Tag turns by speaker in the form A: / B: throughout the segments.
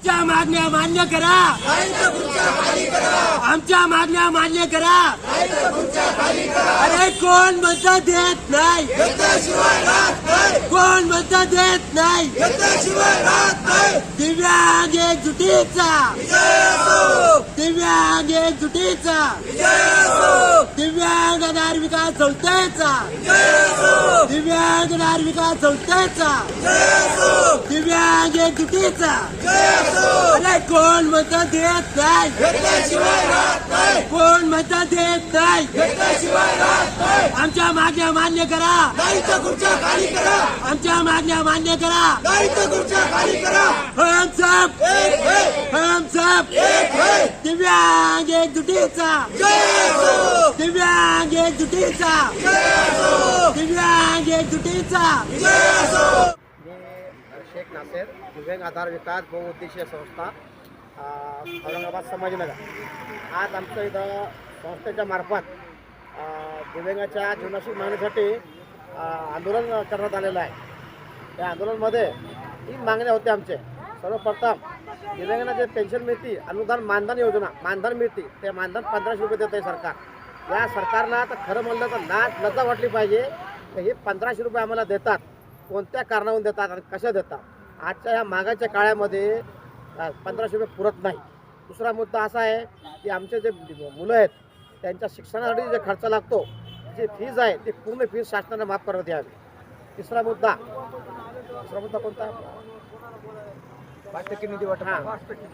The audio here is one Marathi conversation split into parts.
A: आमच्या मागण्या मान्य करा. आमच्या मागण्या मान्य करा. अरे कोण मदत देत नाही? कोण मदत देत नाही? दिव्यांग जुटीचा. दिव्यांग जुटीचा. नार विकास संस्थेचा दिव्यांग नार विकास संस्थेचा दिव्यांग एकजुटीचा अरे कोण मत देत नाही? कोण मत देत नाही? आमच्या मागण्या मान्य करा. आमच्या मागण्या मान्य करा. हम सब हम सब दिव्यांग एकजुटीचा दिव्यांग एकजुटीचा दिव्यांग एकजुटीचा
B: मी शेख नासेर दिव्यांग आधार विकास बहुउद्देशीय संस्था औरंगाबाद संभाजीनगर आज आमचं इथं संस्थेच्या मार्फत दिव्यांगाच्या जीवनाशी मागणीसाठी आंदोलन करण्यात आलेलं आहे. त्या आंदोलनमध्ये तीन मागण्या होत्या आमचे. सर्वप्रथम दिव्यांगांना जे पेन्शन मिळते अनुदान मानधन योजना मानधन मिळते ते मानधन पंधराशे रुपये देत आहे सरकार. या सरकारला तर खरं म्हणलं तर लाज लज्जा वाटली पाहिजे. तर हे पंधराशे रुपये आम्हाला देतात. कोणत्या कारणावरून देतात आणि कशा देतात? आजच्या या मागाच्या काळामध्ये पंधराशे रुपये पुरत नाही. दुसरा मुद्दा असा आहे की आमचे जे मुलं आहेत त्यांच्या शिक्षणासाठी जे खर्च लागतो जी फीज आहे ती पूर्ण फीज शासनाने माफ करण्यात यावी. तिसरा मुद्दा तिसरा मुद्दा कोणता? पाच टक्के निधी वाटप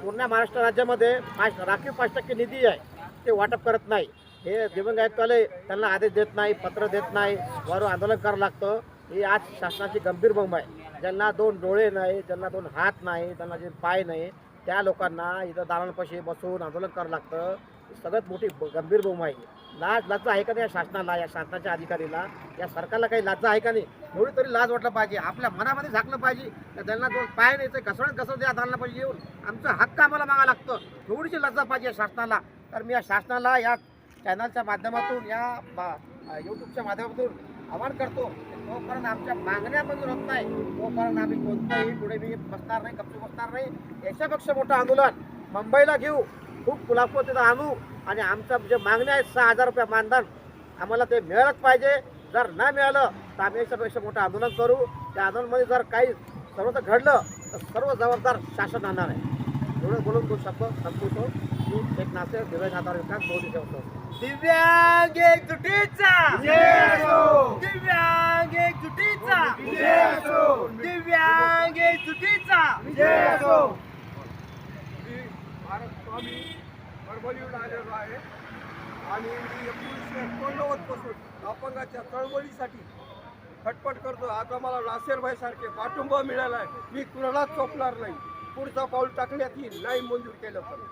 B: पूर्ण महाराष्ट्र राज्यामध्ये पाच राखीव पाच टक्के निधी आहे. ते वाटप करत नाही. हे दिवंग आयुक्तालय त्यांना आदेश देत नाही पत्र देत नाही. वरून आंदोलन करावं लागतं. ही आज शासनाची गंभीर बोंब आहे. ज्यांना दोन डोळे नाही ज्यांना दोन हात नाही ज्यांना जे पाय नाही त्या लोकांना इथं दालांपाशी बसून आंदोलन करावं लागतं. सगळ्यात मोठी गंभीर बोंब आहे. लाज लाज आहे का नाही या शासनाला या शासनाच्या अधिकारीला? या सरकारला काही लाज आहे का नाही? एवढी तरी लाज वाटलं पाहिजे. आपल्या मनामध्ये झाकलं पाहिजे. तर त्यांना दोन पाय नाही ते घसरण द्या या पाहिजे येऊन आमचा हक्क आम्हाला मागा लागतं. एवढीची लज्जा पाहिजे या शासनाला. तर मी या शासनाला या चॅनलच्या माध्यमातून या यूट्यूबच्या माध्यमातून आवाहन करतो तोपर्यंत आमच्या मागण्या होत नाही. तोपर्यंत आम्ही कोणत्याही पुढे मी बसणार नाही गप्पी बसणार नाही. याच्यापेक्षा मोठं आंदोलन मुंबईला घेऊ. खूप कुलापूर तिथं आणू आणि आमच्या जे मागण्या आहेत सहा हजार रुपये मानधन आम्हाला ते मिळालंच पाहिजे. जर नाही मिळालं तर आम्ही याच्यापेक्षा मोठं आंदोलन करू. त्या आंदोलनामध्ये जर काही सर्व घडलं तर सर्व जबाबदार शासन राहणार आहे. एवढं बोलून तो शब्द संपवतो. मी एक नाते दिव्यांग आधार विकास मोदी
A: दिव्यांग एकजुटीचा दिव्यांग एकजुटीचा
C: भारत स्वामी परभणीहून आलेलो आहे. आणि मी एकोणीसशे एकोणनव्वदपासून अपंगाच्या चळवळीसाठी खटपट करतो आता मला नासेरभाईसारखे पाठिंबा मिळाला आहे मी कुणालाच चोपणार नाही. पुढचं पाऊल टाकण्यात येईल. नाही मंजूर केलं तर.